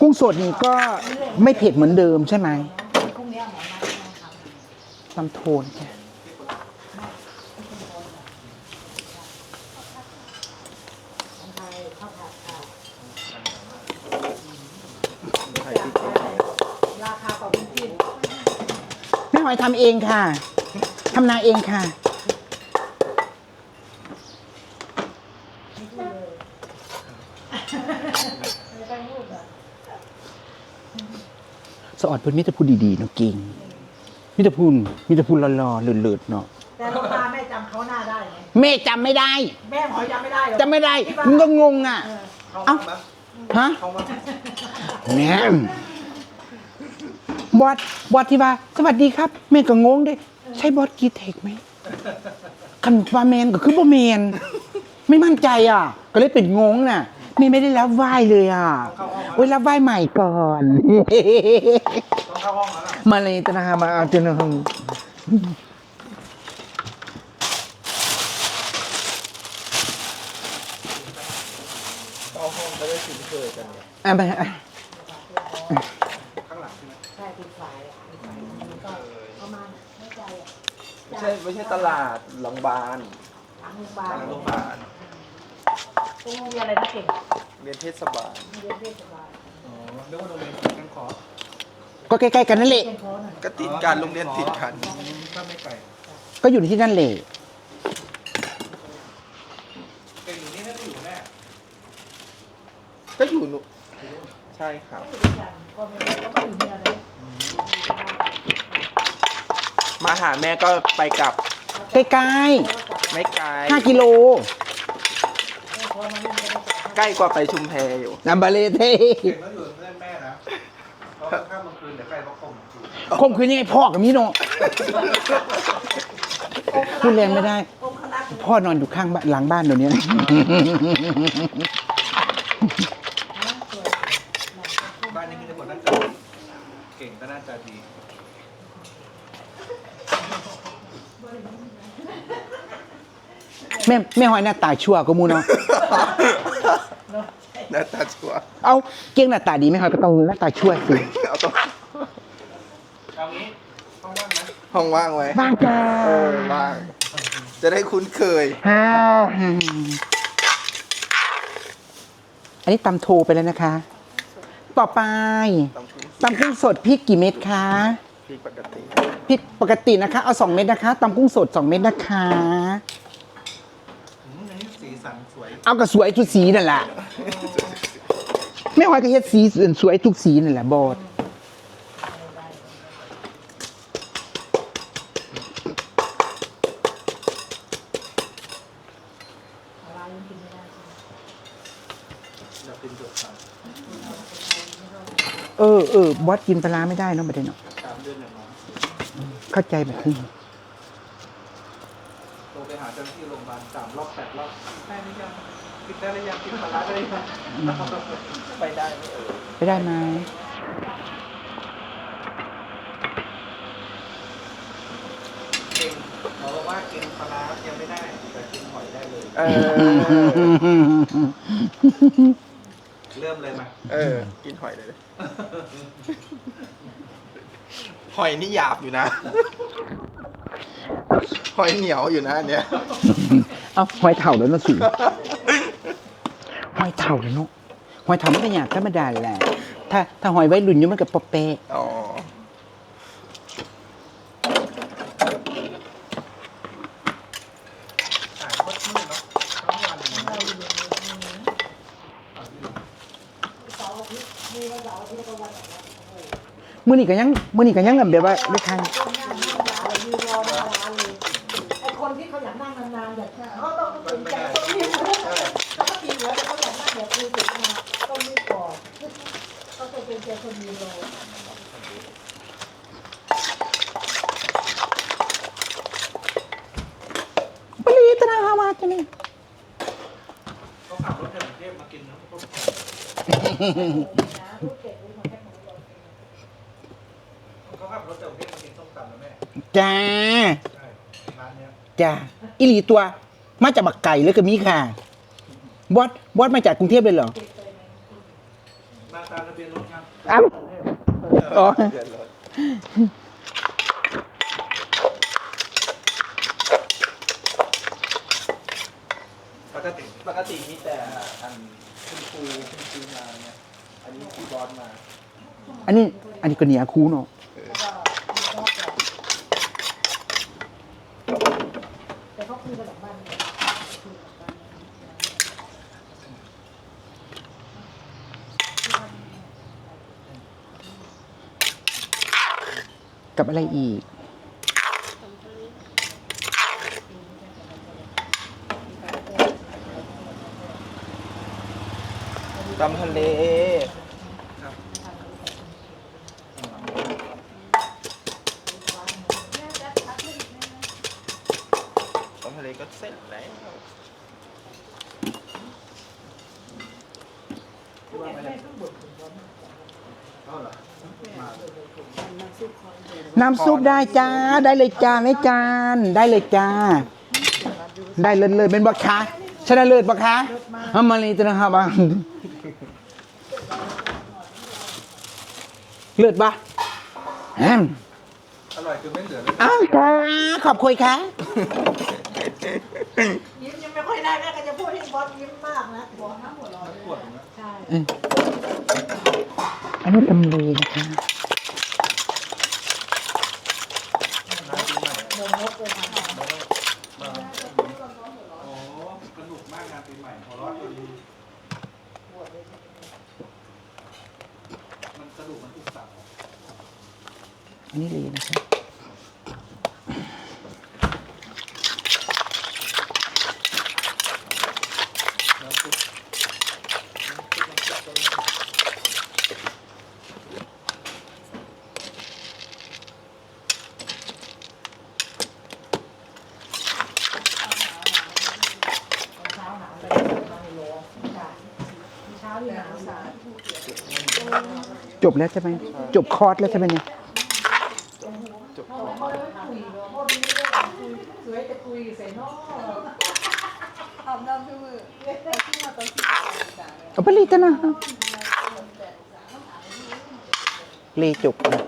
กุ้งสดนี่ก็ไม่เผ็ดเหมือนเดิมใช่ไหมพรุ่งนี้เอาหมอมาให้ทำตำโทนจ้ะแม่หอยทำเองค่ะทำนาเองค่ะ สอดเพิ่นมิตรพูดดีๆเนาะเก่งมิตรพูนมิตรพูนหล่อๆเลิศๆเนาะแต่หลวงตาแม่จำเขาหน้าได้ไงแม่จำไม่ได้แม่หมอจำไม่ได้เหรอจำไม่ได้มึงก็งงอะ เอ้า ฮะแหม่บอสบอสที่ว่า สวัสดีครับ แม่ก็งงเด้ ใช่บอสกีเทคไหมคันว่าแมนก็คือบ่แมนไม่มั่นใจอะ ก็เลยเป็นงงน่ะ แม่ไม่ได้รับไหว้เลยอะโอ้ยรับไหว้ใหม่ก่อนต้องเข้าห้องแล้วล่ะมาเลยตนามาเอาเจนห้องเข้าห้องก็ได้คุ้นเคยกันเนี่ยอะไปอะข้างหลังใช่ไหมใช่ติดสายอะติดสายมันก็ประมาณไม่ใจอะไม่ใช่ไม่ใช่ตลาดโรงพยาบาลหลังโรงพยาบาลหลังโรงพยาบาล ตรงโรงเรียนอะไรนะเก่งเรียนเทศบาลโรงเรียนเทศบาลอ๋อเรียกว่าโรงเรียนกันขอก็ใกล้ๆกันนั่นแหละเรียนโค้ดน่ะก็ติดการโรงเรียนติดกันถ้าไม่ไกลก็อยู่ที่นั่นแหละเป็นอยู่นี่ถ้าอยู่แน่ก็อยู่หนุใช่ครับอยู่ด้วยกันก็ไม่ได้ก็ไม่อยู่เนี่ยเลยมาหาแม่ก็ไปกลับใกล้ไม่ไกลๆห้ากิโล ใกล้กว่าไปชุมแพอยู่นัมบาเลเทเก่งแล้วอยู่เพื่อนแม่นะเพราะข้ามกลางคืนเดี๋ยวใครมาข่มขืนคมคืนยังไงพ่อกับมี่โนพูดแรงไม่ได้ องค์คณะพ่อนอนอยู่ข้างบ้านหลังบ้านเดี๋ยวนี้ บ้านนี้มีแต่คนน่าจะเก่งก็น่าจะดี แม่แม่หอยหน้าตาชั่วก็มูเนาะหน้าตาชัวร์เอาเก่งหน้าตาดีแม่หอยก็ต้องหน้าตาชั่วสิเอาตรงเอางี้ห้องว่างนะห้องว่างไว้บ้างจ้าเออว่าง จะได้คุ้นเคย ฮ่าอันนี้ตำโทไปแล้วนะคะ ต่อไปต้องคุ้นตำกุ้งสดพริกกี่เม็ดคะพี่ปกติ พริกปกตินะคะ เอาสองเม็ดนะคะตำกุ้งสดสองเม็ดนะคะ อืมอันนี้สีสันสวย เอากระสวยทุกสีนั่นแหละไม่ว่าก็เฮ็ดสีสวยทุกสีนั่นแหละบอดอยากกินเดือดสามเออเออบอสกินปลาร้าไม่ได้เนาะประเด็นเนาะสามเดือนอย่างน้อยเข้าใจแบบนี้โทรไปหา เจ้าหน้าที่โรงพยาบาลสามรอบแปดรอบได้หรือยังกินได้หรือยังกินปลาร้าได้หรือยังไปได้ไหมเออไปได้ไหมเก่งหมอบอกว่ากินปลาร้ายังไม่ได้แต่กินหอยได้เลยเออ เริ่มเลยมาเออ กินหอยเลยหอยนี่หยาบอยู่นะ หอยเหนียวอยู่นะอันเนี้ย เอาหอยเถ่าแล้วเนาะสูหอยเถ่าแล้วเนาะหอยเถ่าไม่เป็นอย่างธรรมดาแหละถ้าถ้าหอยไว้รุ่นอยู่มันกับปอเปะอ๋อขายโคตรมืดเนาะทั้งวันเลยนะมื้อนี้ก็ยังมื้อนี้ก็ยังแบบว่าไม่ทันไอ้คน ที่เขาอยากนั่งนานๆแบบเขาต้องสนใจต้องรีบเขาก็ตีหัวแต่เขาอยากนั่งแบบคุยถึงมาต้องรีบก่อนเขาจะเป็นใจคนมีโลปรีตนาฮามาจะนี่เขาขับรถจากกรุงเทพมากินนะเขาขับรถจากกรุงเทพมากินส้มตำนะแม่จ้าร้านเนี้ย จ้าอิลีตัว มาจากบักไก่เลยก็มีค่ะบอสบอสมาจากกรุงเทพเลยเหรอมาตามทะเบียนรถครับอ้าวอ๋อเดือนรถปกติปกติมีแต่อันคุณครูคุณครูมาเนี่ยอันนี้พี่บอสมา อันนี้อันนี้ก็เหนียคูเนาะ แต่เขาคุยกันหลังบ้านเนี่ย กับอะไรอีก ตำทะเลตำทะเลก็เสร็จแล้ว น้ำซุปได้จ้า ได้เลยจ้าแม่จานได้เลยจ้า ได้เลยเลยเป็นบักคะชนะเลิศบักคะเอามาเลยจ้ะนะครับอะเลิศปะแฮมอร่อยจนไม่เหลือเลยอ้าวค่ะขอบคุณค่ะยิ้มยังไม่ค่อยได้แม่ก็จะพูดให้บอสยิ้มมากนะบอกทั้งหมดเลยปวดนะใช่อันนี้ตำลีนะคะ น้ำปีใหม่ เดินรถเลยค่ะ มาโอ้สนุกมากงานปีใหม่หัวเราะจนมันสนุกมันทุกสัป อันนี้ลีนะคะจบแล้วใช่ไหมจบคอร์สแล้วใช่ไหมเนี่ย เขาเขาไม่ คุยหรอกพวกนี้เรื่องคุยสวยแต่คุยใสร็จเนาะทำได้คือมือแต่ที่มาตอนที่สามจ้ะเอา